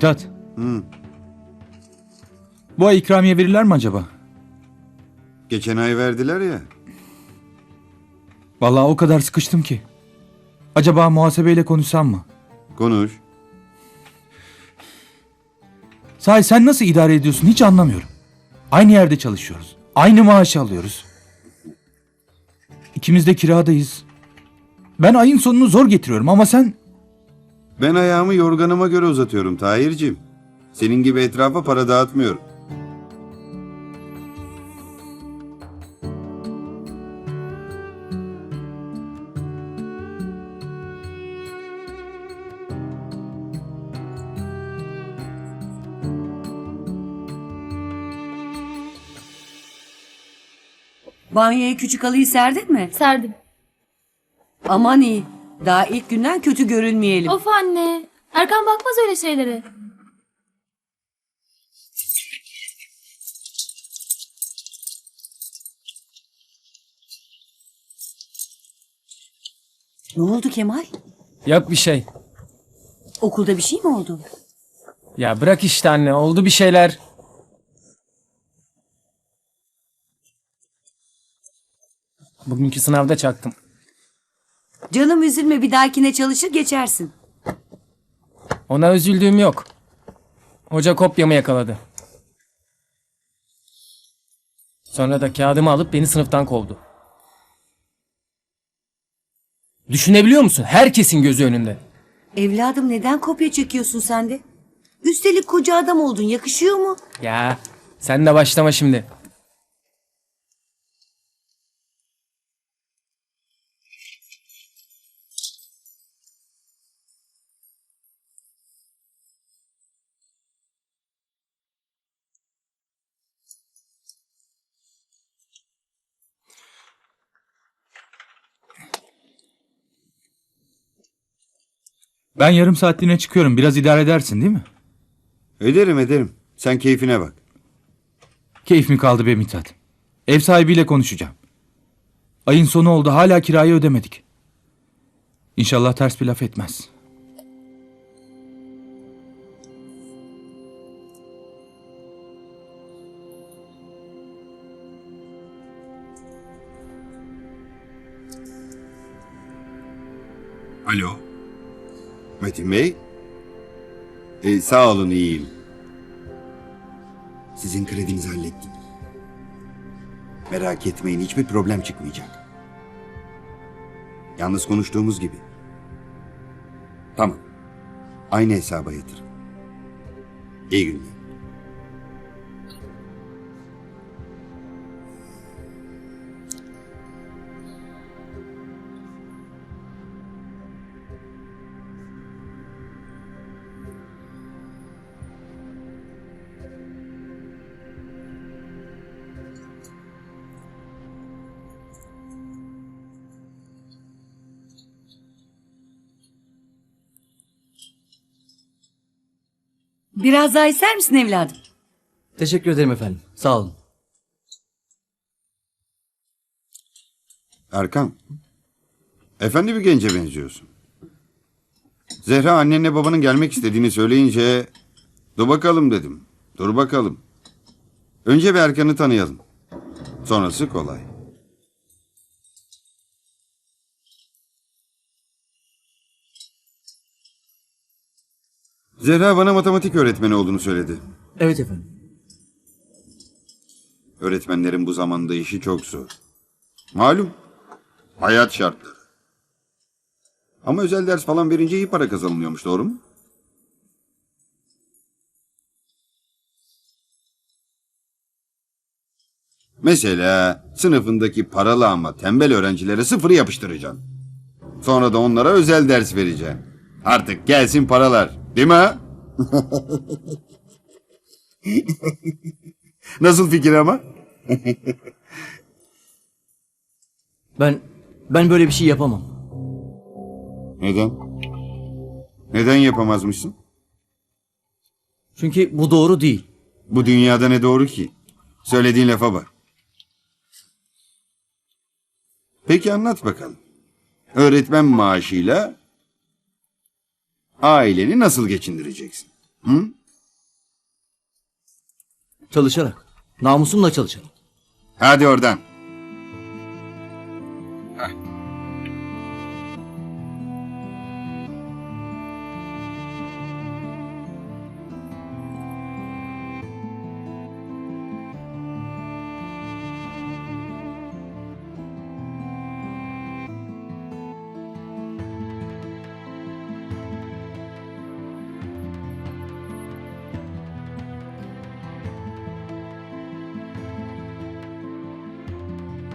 Mithat. Bu ay ikramiye verirler mi acaba? Geçen ay verdiler ya. Vallahi o kadar sıkıştım ki. Acaba muhasebeyle konuşsam mı? Konuş. Sahi sen nasıl idare ediyorsun hiç anlamıyorum. Aynı yerde çalışıyoruz. Aynı maaşı alıyoruz. İkimiz de kiradayız. Ben ayın sonunu zor getiriyorum ama sen... Ben ayağımı yorganıma göre uzatıyorum Tahir'cim. Senin gibi etrafa para dağıtmıyorum. Banyoya küçük halıyı serdin mi? Serdim. Aman iyi. Daha ilk günden kötü görünmeyelim. Of anne. Erkan bakmaz öyle şeylere. Ne oldu Kemal? Yok bir şey. Okulda bir şey mi oldu? Ya bırak işte anne oldu bir şeyler. Bugünkü sınavda çaktım. Canım üzülme bir dahakine çalışır geçersin. Ona üzüldüğüm yok. Hoca kopyamı yakaladı. Sonra da kağıdımı alıp beni sınıftan kovdu. Düşünebiliyor musun? Herkesin gözü önünde. Evladım neden kopya çekiyorsun sen de? Üstelik koca adam oldun yakışıyor mu? Ya sen de başlama şimdi. Ben yarım saatliğine çıkıyorum. Biraz idare edersin değil mi? Ederim ederim. Sen keyfine bak. Keyif mi kaldı be Mithat? Ev sahibiyle konuşacağım. Ayın sonu oldu hala kirayı ödemedik. İnşallah ters bir laf etmez. Alo. Metin Bey. Ee, sağ olun iyiyim. Sizin kredinizi hallettim. Merak etmeyin hiçbir problem çıkmayacak. Yalnız konuştuğumuz gibi. Tamam. Aynı hesaba yatırın. İyi günler. Biraz daha ister misin evladım? Teşekkür ederim efendim. Sağ olun. Erkan. Efendi bir gence benziyorsun. Zehra annenle babanın gelmek istediğini söyleyince dur bakalım dedim. Dur bakalım. Önce bir Erkan'ı tanıyalım. Sonrası kolay. Zehra bana matematik öğretmeni olduğunu söyledi. Evet efendim. Öğretmenlerin bu zamanda işi çok zor. Malum. Hayat şartları. Ama özel ders falan verince iyi para kazanılıyormuş doğru mu? Mesela sınıfındaki paralı ama tembel öğrencilere sıfırı yapıştıracaksın. Sonra da onlara özel ders vereceksin. Artık gelsin paralar. Değil mi ha? Nasıl fikir ama? Ben ben böyle bir şey yapamam. Neden? Neden yapamazmışsın? Çünkü bu doğru değil. Bu dünyada ne doğru ki? Söylediğin lafa bak. Peki anlat bakalım. Öğretmen maaşıyla aileni nasıl geçindireceksin? Hı? Çalışarak. Namusumla çalışarak. Hadi oradan.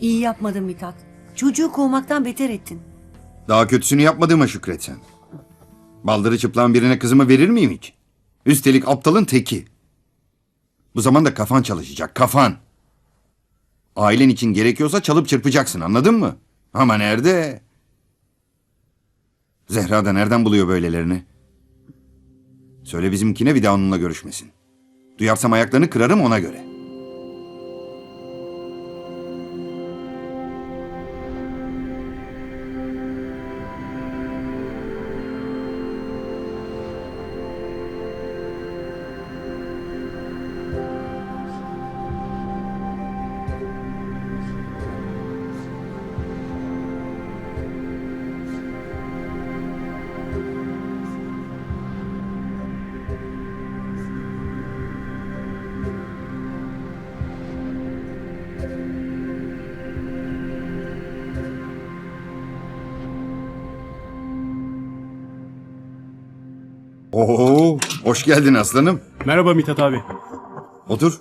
İyi yapmadın Mithat. Çocuğu kovmaktan beter ettin. Daha kötüsünü yapmadığıma şükret sen. Baldırı çıplan birine kızımı verir miyim hiç? Üstelik aptalın teki. Bu zaman da kafan çalışacak, kafan. Ailen için gerekiyorsa çalıp çırpacaksın, anladın mı? Ama nerede? Zehra da nereden buluyor böylelerini? Söyle bizimkine bir daha onunla görüşmesin. Duyarsam ayaklarını kırarım ona göre. Hoş geldin aslanım. Merhaba Mithat abi. Otur.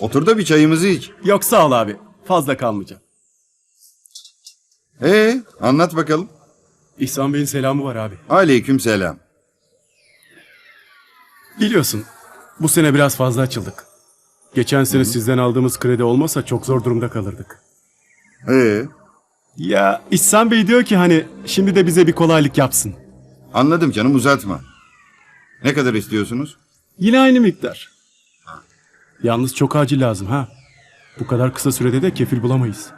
Otur da bir çayımızı iç. Yok sağ ol abi. Fazla kalmayacağım. Ee, anlat bakalım. İhsan Bey'in selamı var abi. Aleyküm selam. Biliyorsun bu sene biraz fazla açıldık. Geçen sene sizden aldığımız kredi olmasa çok zor durumda kalırdık. Ee, Ya İhsan Bey diyor ki hani şimdi de bize bir kolaylık yapsın. anladım canım uzatma. Ne kadar istiyorsunuz? Yine aynı miktar. Yalnız çok acil lazım ha. Bu kadar kısa sürede de kefil bulamayız.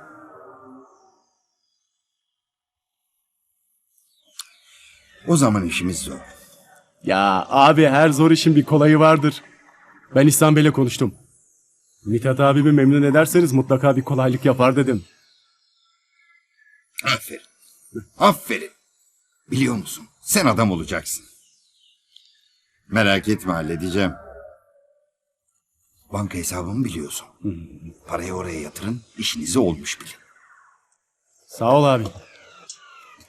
O zaman işimiz zor. Ya abi her zor işin bir kolayı vardır. Ben İhsan Bey'le konuştum. Mithat abimi memnun ederseniz mutlaka bir kolaylık yapar dedim. Aferin. Aferin. Biliyor musun? Sen adam olacaksın. Merak etme halledeceğim. Banka hesabımı biliyorsun. Parayı oraya yatırın, işinize olmuş bile. Sağ ol abi.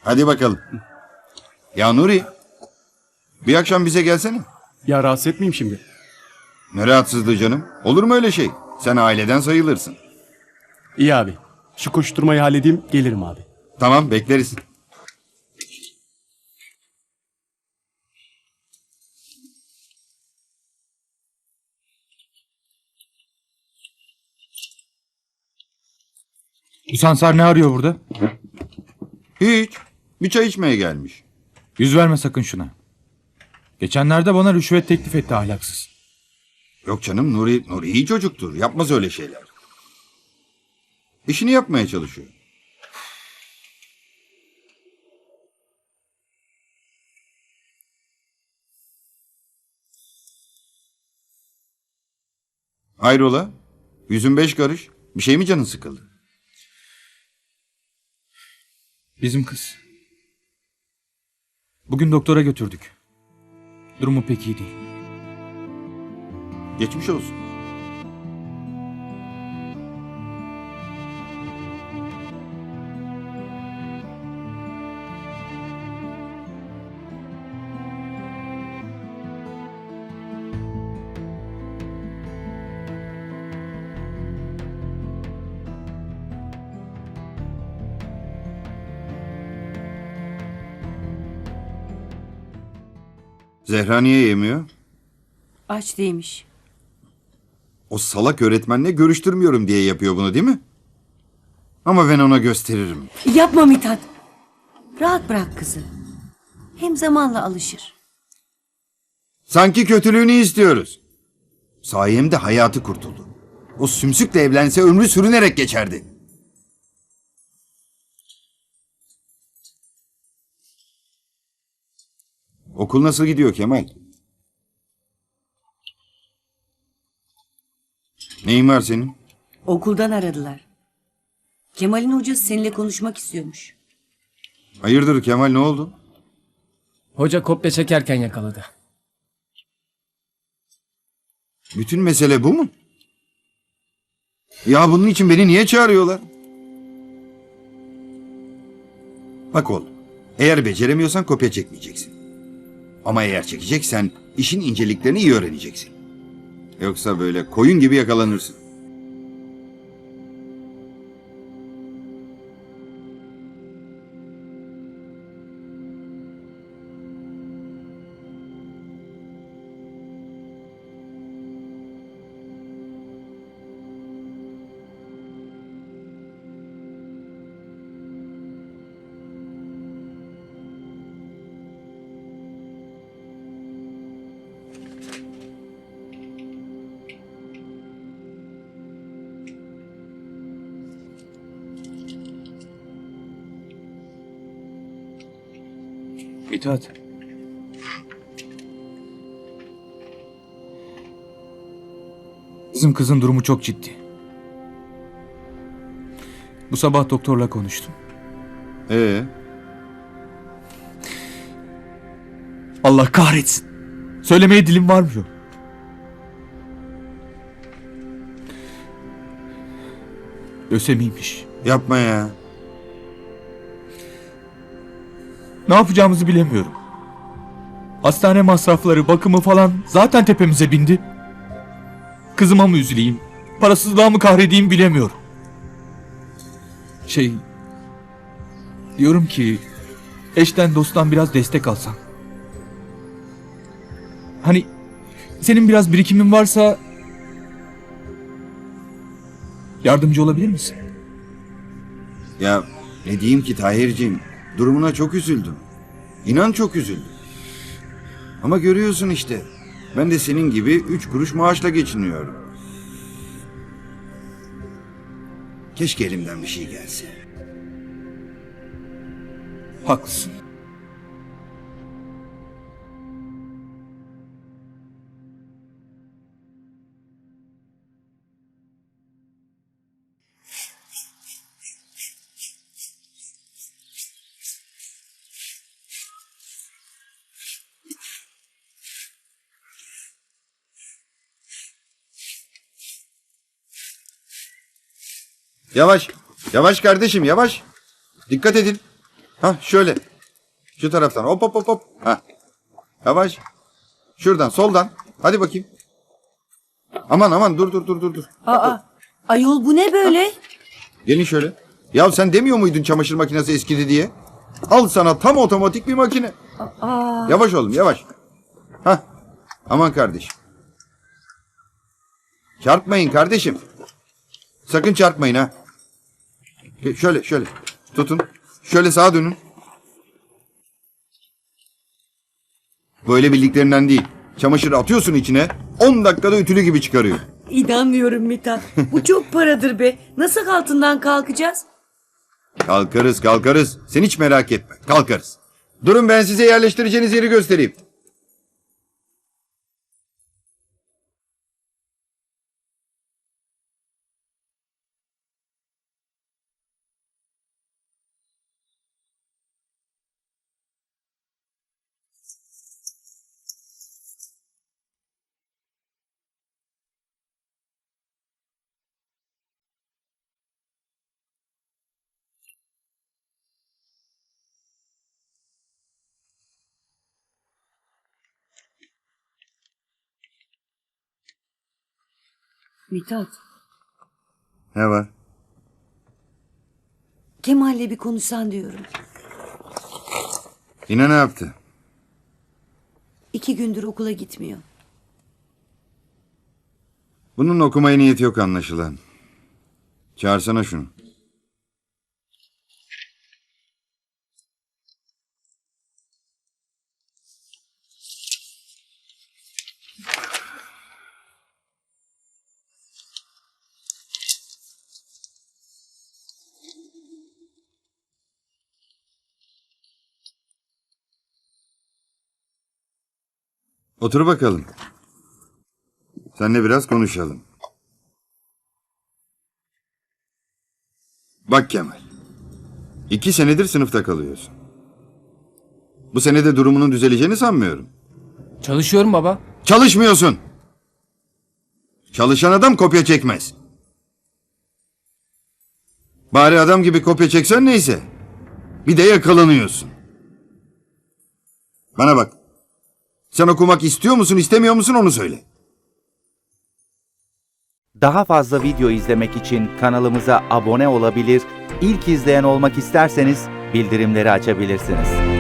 Hadi bakalım. Ya Nuri, bir akşam bize gelsene. Ya rahatsız etmeyeyim şimdi. Ne rahatsızlığı canım? Olur mu öyle şey? Sen aileden sayılırsın. İyi abi. Şu koşturmayı halledeyim gelirim abi. Tamam, bekleriz. Bu Sansar ne arıyor burada? Hiç. Bir çay içmeye gelmiş. Yüz verme sakın şuna. Geçenlerde bana rüşvet teklif etti ahlaksız. Yok canım Nuri, Nuri iyi çocuktur. Yapmaz öyle şeyler. İşini yapmaya çalışıyor. Hayrola? Yüzün beş karış. Bir şey mi canın sıkıldı? Bizim kız. Bugün doktora götürdük. Durumu pek iyi değil. Geçmiş olsun. Zehra niye yemiyor? Aç değilmiş. O salak öğretmenle görüştürmüyorum diye yapıyor bunu değil mi? Ama ben ona gösteririm. Yapma Mithat. Rahat bırak kızı. Hem zamanla alışır. Sanki kötülüğünü istiyoruz. Sayemde hayatı kurtuldu. O sümsükle evlense ömrü sürünerek geçerdi. Okul nasıl gidiyor Kemal? Neyin var senin? Okuldan aradılar. Kemal'in hocası seninle konuşmak istiyormuş. Hayırdır Kemal ne oldu? Hoca kopya çekerken yakaladı. Bütün mesele bu mu? Ya bunun için beni niye çağırıyorlar? Bak oğlum, eğer beceremiyorsan kopya çekmeyeceksin. Ama eğer çekeceksen işin inceliklerini iyi öğreneceksin. Yoksa böyle koyun gibi yakalanırsın. Mithat. Bizim kızın durumu çok ciddi. Bu sabah doktorla konuştum. Ee, Allah kahretsin. Söylemeye dilim varmıyor. Lösemiymiş. yapma ya. Ne yapacağımızı bilemiyorum. Hastane masrafları, bakımı falan zaten tepemize bindi. Kızıma mı üzüleyim, parasızlığa mı kahredeyim bilemiyorum. Şey... Diyorum ki... Eşten dosttan biraz destek alsam. Hani... Senin biraz birikimin varsa... Yardımcı olabilir misin? Ya ne diyeyim ki Tahir'ciğim, durumuna çok üzüldüm. İnan çok üzüldüm. Ama görüyorsun işte, ben de senin gibi üç kuruş maaşla geçiniyorum. Keşke elimden bir şey gelse. Haklısın. Yavaş, yavaş kardeşim yavaş. Dikkat edin. Ha şöyle. Şu taraftan hop hop hop hop. Ha. Yavaş. Şuradan soldan. Hadi bakayım. Aman aman dur dur dur dur dur. Aa, ayol bu ne böyle? Gelin şöyle. Ya sen demiyor muydun çamaşır makinesi eskidi diye? Al sana tam otomatik bir makine. Yavaş oğlum yavaş. Ha. Aman kardeşim. Çarpmayın kardeşim. Sakın çarpmayın ha. Ge- Şöyle şöyle. Tutun. Şöyle sağa dönün. Böyle bildiklerinden değil. Çamaşırı atıyorsun içine 10 dakikada ütülü gibi çıkarıyor. İnanmıyorum Mithat. Bu çok paradır be. Nasıl altından kalkacağız? Kalkarız kalkarız. Sen hiç merak etme. Kalkarız. Durun ben size yerleştireceğiniz yeri göstereyim. Mithat, Ne var? Kemal'le bir konuşsan diyorum. Yine ne yaptı? İki gündür okula gitmiyor. Bunun okumaya niyeti yok anlaşılan. Çağırsana şunu. Otur bakalım. Seninle biraz konuşalım. Bak Kemal. İki senedir sınıfta kalıyorsun. Bu senede durumunun düzeleceğini sanmıyorum. Çalışıyorum baba. Çalışmıyorsun. Çalışan adam kopya çekmez. Bari adam gibi kopya çeksen neyse. Bir de yakalanıyorsun. Bana bak. Sen okumak istiyor musun istemiyor musun onu söyle. Daha fazla video izlemek için kanalımıza abone olabilir, ilk izleyen olmak isterseniz bildirimleri açabilirsiniz.